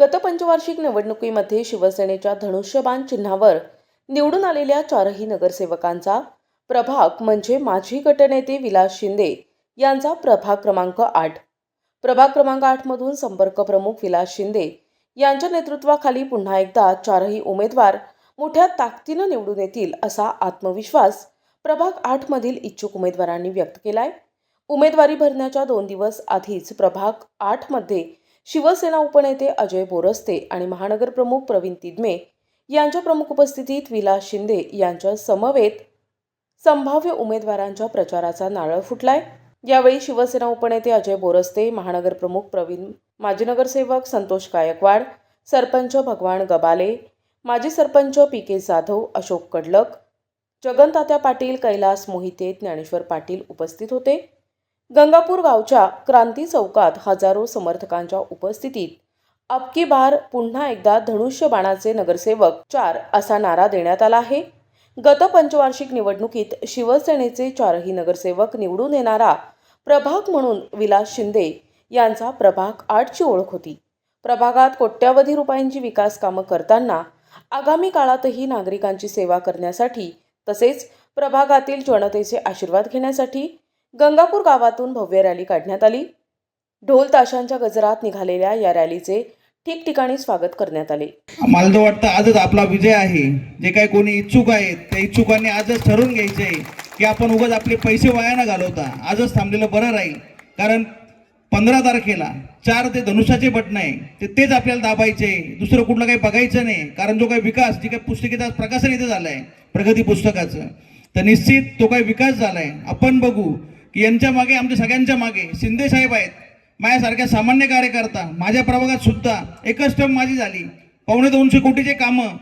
गत पंचवार्षिक निवडणुकीमध्ये शिवसेनेच्या धनुष्यबाण चिन्हावर निवडून आलेल्या चारही नगरसेवकांचा प्रभाग म्हणजे माजी गटनेते विलास शिंदे यांचा प्रभाग क्रमांक आठ. प्रभाग क्रमांक आठमधून संपर्क प्रमुख विलास शिंदे यांच्या नेतृत्वाखाली पुन्हा एकदा चारही उमेदवार मोठ्या ताकदीनं निवडून येतील असा आत्मविश्वास प्रभाग आठमधील इच्छुक उमेदवारांनी व्यक्त केलाय. उमेदवारी भरण्याच्या दोन दिवस आधीच प्रभाग आठमध्ये शिवसेना उपनेते अजय बोरस्ते आणि महानगरप्रमुख प्रवीण तिदमे यांच्या प्रमुख उपस्थितीत विलास शिंदे यांच्या समवेत संभाव्य उमेदवारांच्या प्रचाराचा नारळ फुटलाय. यावेळी शिवसेना उपनेते अजय बोरस्ते महानगरप्रमुख प्रवीण माजी नगरसेवक संतोष गायकवाड सरपंच भगवान गबाले माजी सरपंच पी के जाधव अशोक कडलक जगनतात्या पाटील कैलास मोहिते ज्ञानेश्वर पाटील उपस्थित होते. गंगापूर गावच्या क्रांती चौकात हजारो समर्थकांच्या उपस्थितीत अबकी बार पुन्हा एकदा धनुष्यबाणाचे नगरसेवक चार असा नारा देण्यात आला आहे. गत पंचवार्षिक निवडणुकीत शिवसेनेचे चारही नगरसेवक निवडून येणारा प्रभाग म्हणून विलास शिंदे यांचा प्रभाग आठची ओळख होती. प्रभागात कोट्यावधी रुपयांची विकास कामं करताना आगामी काळातही नागरिकांची सेवा करण्यासाठी तसेच प्रभागातील जनतेचे आशीर्वाद घेण्यासाठी गंगापूर गावातून भव्य रॅली काढण्यात आली. ढोल ताशांच्या गजरात निघालेल्या या रॅलीचे ठिकठिकाणी स्वागत करण्यात आले. मला तर वाटतं आजच आपला विजय आहे. जे काही कोणी इच्छुक आहेत त्या इच्छुकांनी आजच ठरवून घ्यायचे की आपण उगाच आपले पैसे वाया न घालवता आजच थांबलेलं बरं राहील. कारण पंधरा तारखेला चार ते धनुष्याचे बटन आहे. ते तेच आपल्याला दाबायचे. दुसरं कुठलं काही बघायचं नाही. कारण जो काही विकास जी काही पुस्तकेचा प्रकाशन इथे झालं आहे प्रगती पुस्तकाचं तर निश्चित तो काही विकास झाला आहे आपण बघू. यांच्या मागे आमच्या सगळ्यांच्या मागे शिंदे साहेब आहेत. माझ्यासारख्या सामान्य कार्यकर्ता माझ्या प्रभागात सुद्धा एकच टर्म माझी झाली. पावणे दोनशे कोटीचे कामं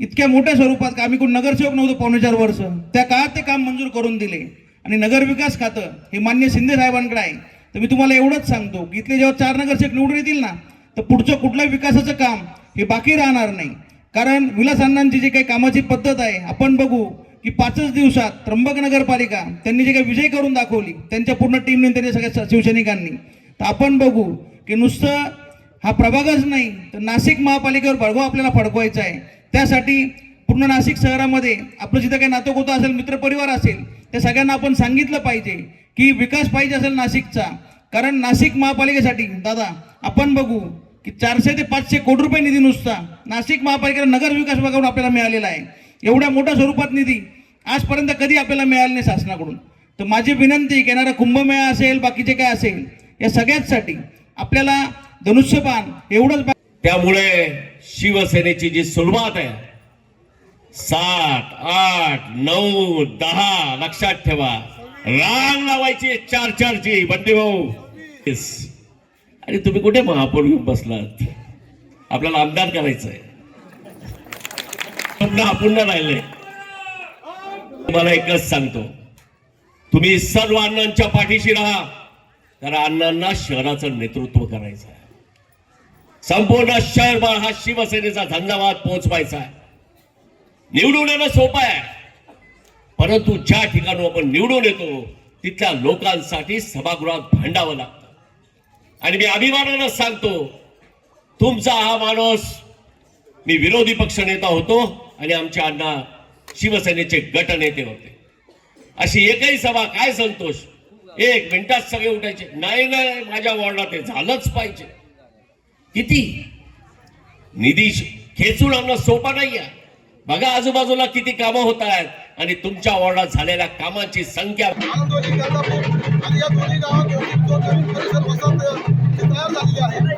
इतक्या मोठ्या स्वरूपात का आम्ही कोण नगरसेवक नव्हतो पावणे चार वर्ष. त्या काळात ते काम मंजूर करून दिले. आणि नगर विकास खातं हे मान्य शिंदे साहेबांकडे आहे. तर मी तुम्हाला एवढंच सांगतो की इथले जेव्हा चार नगरसेवक निवडून येतील ना तर पुढचं कुठल्याही विकासाचं काम हे बाकी राहणार नाही. कारण विलास अण्णांची जी काही कामाची पद्धत आहे आपण बघू. की पाचच दिवसात त्र्यंबक नगरपालिका त्यांनी जे काही विजय करून दाखवली त्यांच्या पूर्ण टीमने त्यांच्या सगळ्या शिवसैनिकांनी. तर आपण बघू की नुसतं हा प्रभागच नाही तर नाशिक महापालिकेवर भडगव आपल्याला फडकवायचा आहे. त्यासाठी पूर्ण नाशिक शहरामध्ये आपलं जिथं काही नातोगोतं असेल मित्रपरिवार असेल त्या सगळ्यांना आपण सांगितलं पाहिजे की विकास पाहिजे असेल नाशिकचा. कारण नाशिक महापालिकेसाठी दादा आपण बघू की चारशे ते पाचशे कोटी रुपये निधी नुसता नाशिक महापालिकेला नगर विकास विभागाकडून आपल्याला मिळालेला आहे. एवढ्या मोठ्या स्वरूपात निधी आजपर्यंत कधी आपल्याला मिळाला नाही शासनाकडून. तर माझी विनंती की येणारा कुंभमेळा असेल बाकीचे काय असेल या सगळ्याचसाठी आपल्याला धनुष्यपान एवढंच त्यामुळे शिवसेनेची जी सुरुवात आहे सात आठ नऊ दहा लक्षात ठेवा. रांग लावायची चार चारची बंडी भाऊ. Yes. आणि तुम्ही कुठे महापौर घेऊन बसलात? आपल्याला आमदार करायचंय. पुन्हा पुन्हा राहिले. तुम्हाला एकच सांगतो. तुम्ही सर्व अण्णांच्या पाठीशी राहा. कारण अण्णांना शहराचं नेतृत्व करायचं आहे संपूर्ण शहरभर हा शिवसेनेचा धंदावाद पोहोचवायचा आहे निवडून येणं सोपं आहे परंतु ज्या ठिकाणी आपण निवडून येतो तिथल्या लोकांसाठी सभागृहात भांडावं लागतं. आणि मी अभिमानानं सांगतो तुमचा हा माणूस मी विरोधी पक्ष नेता होतो. आणि आमच्या अण्णा शिवसेनेचे गटनेते होते. अशी एकही सभा काय संतोष? एक मिनिटात सगळे उठायचे. नाही नाही माझ्या वॉर्डात हे झालंच पाहिजे. किती? निधी खेचून आणणं सोपं नाहीये. बघा आजूबाजूला किती कामं होत आहेत आणि तुमच्या वॉर्डात झालेल्या कामाची संख्या आणि या दोन्ही गावात परिसर तयार झालेली आहे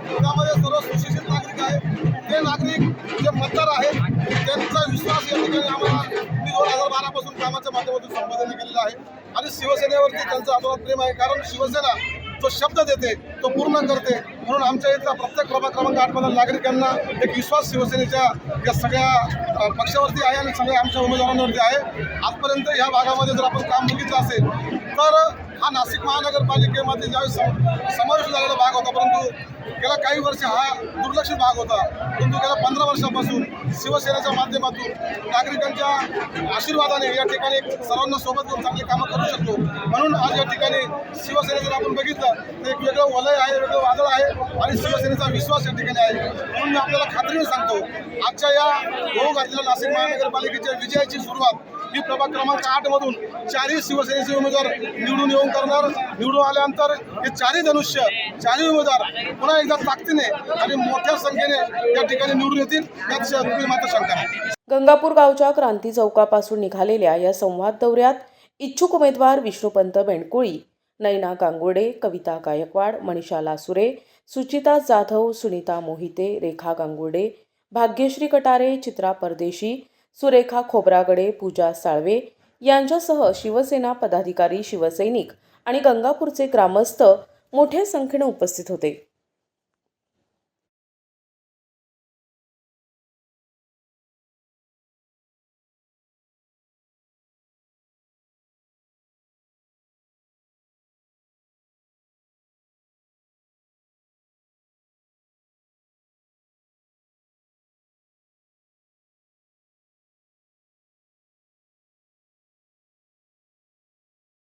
आहे. आणि शिवसेनेवरती त्यांचं आदोलन प्रेम आहे. कारण शिवसेना जो शब्द देते तो पूर्ण करते. म्हणून आमच्या इथला प्रत्येक प्रभाग क्रमांक आठमधील नागरिकांना एक विश्वास शिवसेनेच्या या सगळ्या पक्षावरती आहे आणि सगळ्या आमच्या उमेदवारांवरती आहे. आजपर्यंत या भागामध्ये जर आपण काम बघितलं असेल तर हा नाशिक महानगरपालिकेमध्ये ज्यावेळेस समावेश झालेला भाग होता परंतु गेल्या काही वर्ष हा दुर्लक्षित भाग होता. परंतु गेल्या पंधरा वर्षापासून शिवसेनेच्या माध्यमातून नागरिकांच्या आशीर्वादाने या ठिकाणी सर्वांना सोबत घेऊन चांगली कामं करू शकतो. म्हणून आज या ठिकाणी शिवसेनेचं जर आपण बघितलं तर एक वेगळं वलय आहे वेगळं वादळ आहे आणि शिवसेनेचा विश्वास या ठिकाणी आहे. म्हणून मी आपल्याला खात्रीने सांगतो आजच्या या होऊ घातलेल्या नाशिक महानगरपालिकेच्या विजयाची सुरुवात मी प्रभाग क्रमांक आठ मधून चारही शिवसेनेचे उमेदवार निवडून येऊन करणार. निवडून आल्यानंतर हे चारही धनुष्य चारही उमेदवार पुन्हा एकदा ताकदीने आणि मोठ्या संख्येने या ठिकाणी निवडून येतील. यात तुम्ही मात्र शंका नाही. गंगापूर गावच्या क्रांती चौकापासून निघालेल्या या संवाद दौऱ्यात इच्छुक उमेदवार विष्णुपंत बेंडकुळी नैना गांगुडे कविता गायकवाड मनीषा लासुरे सुचिता जाधव सुनीता मोहिते रेखा गांगुडे भाग्यश्री कटारे चित्रा परदेशी सुरेखा खोब्रागडे पूजा साळवे यांच्यासह शिवसेना पदाधिकारी शिवसैनिक आणि गंगापूरचे ग्रामस्थ मोठ्या संख्येने उपस्थित होते.